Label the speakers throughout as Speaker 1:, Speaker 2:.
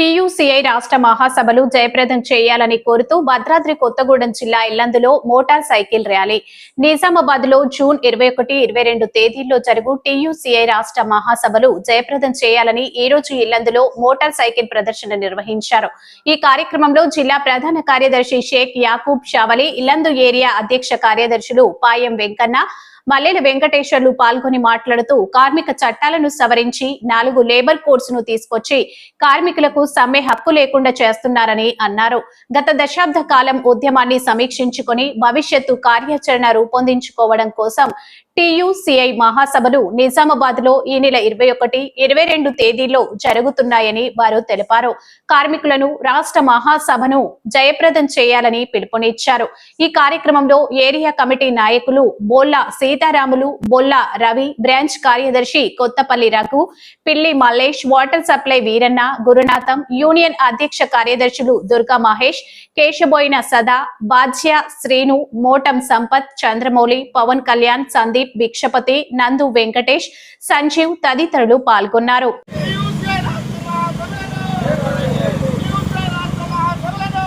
Speaker 1: TUCI రాష్ట్ర మహాసభలు జయప్రదం చేయాలని కోరుతూ భద్రాద్రి కొత్తగూడెం జిల్లా ఇల్లందులో మోటార్ సైకిల్ ర్యాలీ. నిజామాబాద్లో జూన్ ఇరవై ఒకటి ఇరవై రెండు తేదీల్లో జరుగు టీయూసీఐ రాష్ట్ర మహాసభలు జయప్రదం చేయాలని ఈ రోజు ఇల్లందులో మోటార్ సైకిల్ ప్రదర్శన నిర్వహించారు. ఈ కార్యక్రమంలో జిల్లా ప్రధాన కార్యదర్శి షేక్ యాకూబ్ షావలి ఇల్లందు ఏరియా అధ్యక్ష కార్యదర్శులు పాయం వెంకన్న మల్లెల వెంకటేశ్వర్లు పాల్గొని మాట్లాడుతూ కార్మిక చట్టాలను సవరించి నాలుగు లేబర్ కోడ్స్ను తీసుకొచ్చి కార్మికులకు సమ్మె హక్కు లేకుండా చేస్తున్నారని అన్నారు. గత దశాబ్ద కాలం ఉద్యమాన్ని సమీక్షించుకొని భవిష్యత్తు కార్యాచరణ రూపొందించుకోవడం కోసం టీయూసీఐ మహాసభలు నిజామాబాద్లో ఈ నెల ఇరవై ఒకటి ఇరవై రెండు తేదీల్లో జరుగుతున్నాయని వారు తెలిపారు. కార్మికులను రాష్ట్ర మహాసభను జయప్రదం చేయాలని పిలుపునిచ్చారు. ఈ కార్యక్రమంలో ఏరియా కమిటీ నాయకులు బోల్లా సీతారాములు బోల్లా రవి బ్రాంచ్ కార్యదర్శి Kothapalli Raghu Pilli Mallesh water supply Veeranna Gurunatham union అధ్యక్ష కార్యదర్శులు దుర్గా మహేష్ కేశబోయిన సదా బాధ్య శ్రీను మోటం సంపత్ చంద్రమౌళి పవన్ కళ్యాణ్ సందీప్ భిక్షపతి నందు వెంకటేష్ సంజీవ్ తదితరులు పాల్గొన్నారు
Speaker 2: యూసే రాష్ట్ర మహాసభలను యూసే రాష్ట్ర మహాసభలను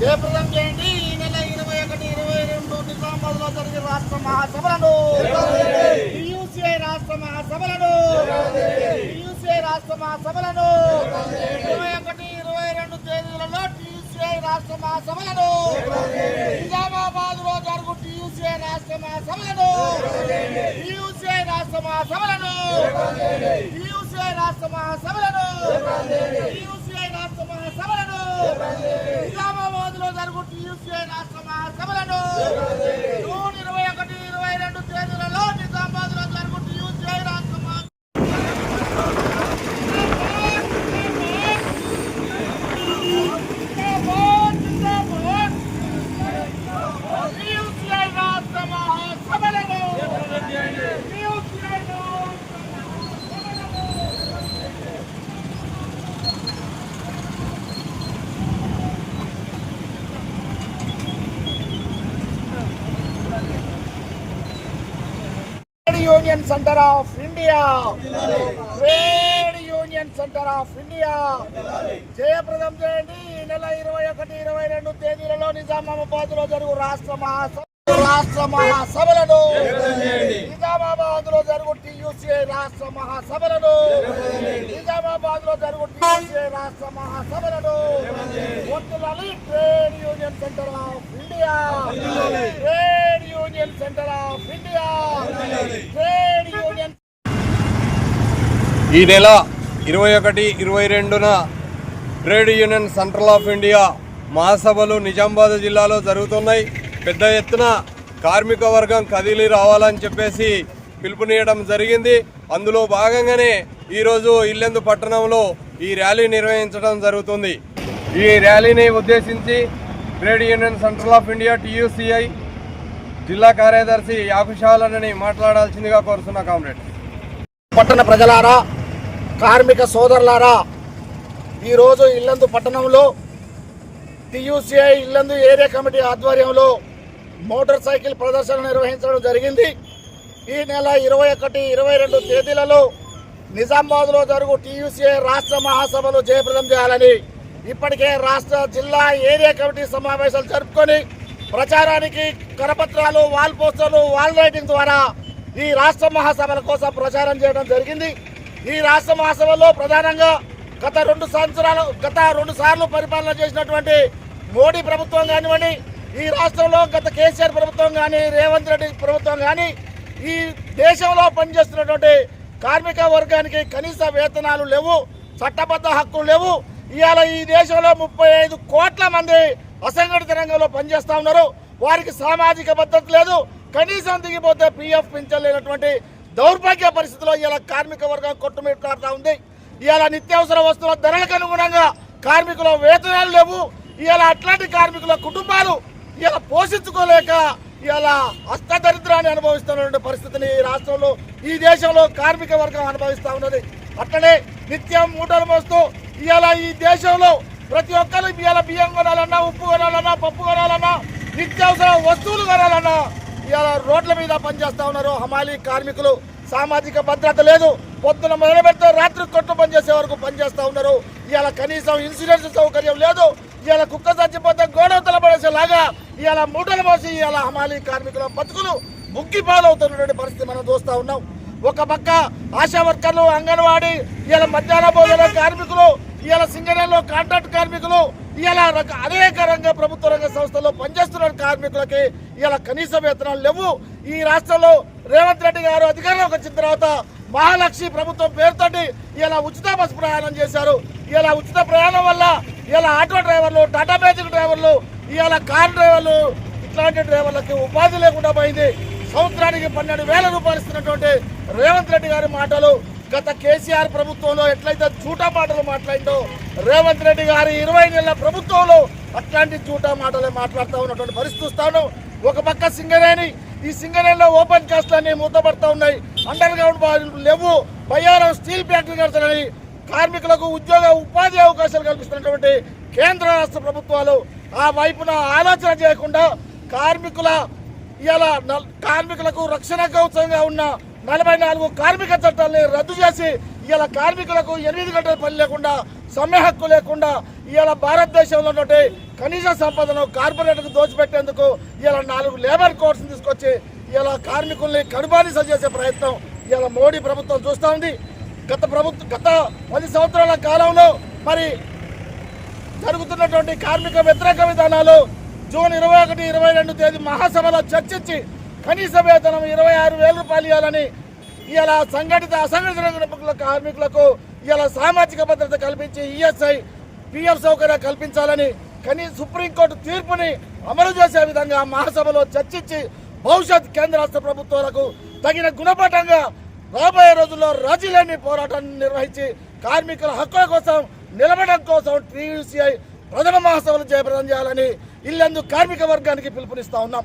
Speaker 2: జయప్రదం చేయండి ఈ నెల ఇరవై ఒకటి ఇరవై రెండు నిజామాబాద్లో జరిగే రాష్ట్ర మహాసభలను టీయూసీఐ రాష్ట్ర మహాసభలను టీయూసీఐ రాష్ట్ర మహాసభలను ఇరవై ఒకటి ఇరవై రెండు తేదీలలో టీయూసీఐ రాష్ట్ర మహాసభలను నిజామాబాద్లో జరుగు టీయూసీఐ రాష్ట్ర మహాసభలను టీయూసీఐ రాష్ట్ర మహాసభలను టీయూసీఐ రాష్ట్ర మహాసభలను టీయూసీఐ రాష్ట్ర మహాసభలను నిజామాబాద్లో జరుగు రాష్ట్ర మహాసభలను జూన్ ఇరవై ఒకటి ఇరవై రెండు తేదీలలో నిజామాబాద్లో జరుగు టీయూసీఐ రాష్ట్ర మహా టీయూసీఐ రాష్ట్ర మహాసభలను టీయూసీఐ రాష్ట్ర trade union centre of India trade union centre of India జయప్రదం చేయండి. ఈ నెల ఇరవై ఒకటి ఇరవై రెండు తేదీలలో నిజామాబాద్లో జరుగు రాష్ట్ర మహాసభ. రాష్ట్ర మహాసభలను. నిజామాబాద్లో జరుగు టీయూసీఐ రాష్ట్ర మహాసభలను. నిజామాబాద్లో జరుగు టీయూసీఐ రాష్ట్ర మహాసభలను. Trade union centre of India. Trade union centre of India. Trade union
Speaker 3: ఈ నెల ఇరవై ఒకటి ఇరవై రెండున trade union central of India మహాసభలు నిజామాబాద్ జిల్లాలో జరుగుతున్నాయి. పెద్ద ఎత్తున కార్మిక వర్గం కదిలి రావాలని చెప్పేసి పిలుపునియడం జరిగింది. అందులో భాగంగానే ఈరోజు ఇల్లెందు పట్టణంలో ఈ ర్యాలీ నిర్వహించడం జరుగుతుంది. ఈ ర్యాలీని ఉద్దేశించి trade union central of India TUCI జిల్లా కార్యదర్శి యాకుషాలని మాట్లాడాల్సిందిగా కోరుతున్నా కామ్రేడ్.
Speaker 2: పట్టణ ప్రజలారా కార్మిక సోదరులారా ఈరోజు ఇల్లందు పట్టణంలో టియూసిఐ ఇల్లందు ఏరియా కమిటీ ఆధ్వర్యంలో మోటార్ సైకిల్ ప్రదర్శన నిర్వహించడం జరిగింది. ఈ నెల ఇరవై ఒకటి ఇరవై రెండు తేదీలలో నిజామాబాద్లో జరుగు టీయూసీఏ రాష్ట్ర మహాసభలు జయప్రదం చేయాలని ఇప్పటికే రాష్ట్ర జిల్లా ఏరియా కమిటీ సమావేశాలు జరుపుకొని ప్రచారానికి కరపత్రాలు వాల్ పోస్టర్లు వాల్ రైటింగ్ ద్వారా ఈ రాష్ట్ర మహాసభల కోసం ప్రచారం చేయడం జరిగింది. ఈ రాష్ట్ర మహాసభలో ప్రధానంగా గత రెండు సంవత్సరాలు గత రెండు సార్లు పరిపాలన చేసినటువంటి మోడీ ప్రభుత్వం కానివ్వండి ఈ రాష్ట్రంలో గత కేసీఆర్ ప్రభుత్వం కానీ రేవంత్ రెడ్డి ప్రభుత్వం కానీ ఈ దేశంలో పనిచేస్తున్నటువంటి కార్మిక వర్గానికి కనీస వేతనాలు లేవు చట్టబద్ధ హక్కులు లేవు. ఇవాళ ఈ దేశంలో ముప్పై ఐదు కోట్ల మంది అసంఘటిత రంగంలో పనిచేస్తూ ఉన్నారు. వారికి సామాజిక భద్రత లేదు. కనీసం దిగిపోతే పిఎఫ్ పింఛలేనటువంటి దౌర్భాగ్య పరిస్థితిలో ఇలా కార్మిక వర్గం కొట్టుమిట్లాడుతూ ఉంది. ఇవాళ నిత్యావసర వస్తువుల ధరలకు అనుగుణంగా కార్మికుల వేతనాలు లేవు. ఇవాళ అట్లాంటి కార్మికుల కుటుంబాలు ఇలా పోషించుకోలేక ఇలా అష్టదరిద్రాన్ని అనుభవిస్తున్నటువంటి పరిస్థితిని ఈ రాష్ట్రంలో ఈ దేశంలో కార్మిక వర్గం అనుభవిస్తూ ఉన్నది. అట్లనే నిత్యం మూటలు మోస్తూ ఇవాళ ఈ దేశంలో ప్రతి ఒక్కరు ఇవాళ బియ్యం కొనాలన్నా ఉప్పు కొనాలన్నా పప్పు కొనాలన్నా నిత్యావసర వస్తువులు కొనాలన్నా ఇవాళ రోడ్ల మీద పనిచేస్తూ ఉన్నారు హమాలీ కార్మికులు. సామాజిక భద్రత లేదు. పొద్దున మొదలు రాత్రి కొట్టు పనిచేసే వరకు పనిచేస్తూ ఉన్నారు. ఇవాళ కనీసం ఇన్సూరెన్స్ సౌకర్యం లేదు. ఇవాళ కుక్క చచ్చిపోతే గోడవతల పడేసేలాగా ఇవాళ మూటలు మోసి ఇవాళ హమాలీ కార్మికుల బతుకులు ముగ్గి పాలవుతున్నటువంటి పరిస్థితి మనం చూస్తూ ఉన్నాం. ఒక పక్క ఆశా వర్కర్లు అంగన్వాడీ ఇవాళ మధ్యాహ్న భోజన కార్మికులు ఇవాళ సింగరేణిలో కాంట్రాక్ట్ కార్మికులు ఇవాళ రక- అనేక రంగ ప్రభుత్వ రంగ సంస్థల్లో పనిచేస్తున్న కార్మికులకి. ఇవాళ కనీస వేతనాలు లేవు. ఈ రాష్ట్రంలో రేవంత్ రెడ్డి గారు అధికారంలోకి వచ్చిన తర్వాత మహాలక్ష్మి ప్రభుత్వం పేరుతోటి ఇలా ఉచిత బస్సు ప్రయాణం చేశారు. ఇలా ఉచిత ప్రయాణం వల్ల ఇలా ఆటో డ్రైవర్లు టాటా మ్యాజిక్ డ్రైవర్లు ఇలా కార్ డ్రైవర్లు ఇట్లాంటి డ్రైవర్లకి ఉపాధి లేకుండా పోయింది. సంవత్సరానికి పన్నెండు వేల రూపాయలు ఇస్తున్నటువంటి రేవంత్ రెడ్డి గారి మాటలు గత కేసీఆర్ ప్రభుత్వంలో ఎట్లయితే చూటా మాటలు మాట్లాడిందో రేవంత్ రెడ్డి గారి ఇరవై నెలల ప్రభుత్వంలో అట్లాంటి చూటా మాటలే మాట్లాడుతూ ఉన్నటువంటి పరిస్థితి చూస్తాను ఒక పక్క సింగరేణి ఈ సింగరేణిలో ఓపెన్ కాస్ట్లన్నీ మూతపడతా ఉన్నాయి. అండర్ గ్రౌండ్ బాధితులు లేవు. బయ్యారం స్టీల్ ఫ్యాక్టరీ కడతారని కార్మికులకు ఉద్యోగ ఉపాధి అవకాశాలు కల్పిస్తున్నటువంటి కేంద్ర రాష్ట్ర ప్రభుత్వాలు ఆ వైపున ఆలోచన చేయకుండా కార్మికుల ఇలా కార్మికులకు రక్షణ కవచంగా ఉన్న నలభై నాలుగు కార్మిక చట్టాలని రద్దు చేసి ఇలా కార్మికులకు ఎనిమిది గంటల పని లేకుండా సమ్మె హక్కు లేకుండా ఇవాళ భారతదేశంలో ఉన్నటువంటి కనీస సంపదను కార్పొరేట్కు దోచిపెట్టేందుకు ఇలా నాలుగు లేబర్ కోడ్స్ తీసుకొచ్చి ఇలా కార్మికుల్ని కడుబానిస చేసే ప్రయత్నం ఇలా మోడీ ప్రభుత్వం చూస్తూ ఉంది. గత ప్రభుత్వం గత పది సంవత్సరాల కాలంలో మరి జరుగుతున్నటువంటి కార్మిక వ్యతిరేక విధానాలు జూన్ ఇరవై ఒకటి ఇరవై రెండు తేదీ మహాసభలో చర్చించి కనీస వేతనం ఇరవై ఆరు వేల రూపాయలు ఇవ్వాలని ఇలా సంఘటిత అసంఘటిత కార్మికులకు ఇలా సామాజిక భద్రత కల్పించి ఈఎస్ఐ పిఎఫ్ సౌకర్యం కల్పించాలని కానీ సుప్రీంకోర్టు తీర్పుని అమలు చేసే విధంగా మహాసభలో చర్చించి భవిష్యత్ కేంద్ర రాష్ట్ర ప్రభుత్వాలకు తగిన గుణపాఠంగా రాబోయే రోజుల్లో రాజీలేని పోరాటాన్ని నిర్వహించి కార్మికుల హక్కుల కోసం నిలబడడం కోసం టీయూసీఐ ప్రథమ మహాసభలు జయప్రదం చేయాలని ఇల్లందు కార్మిక వర్గానికి పిలుపునిస్తా ఉన్నాం.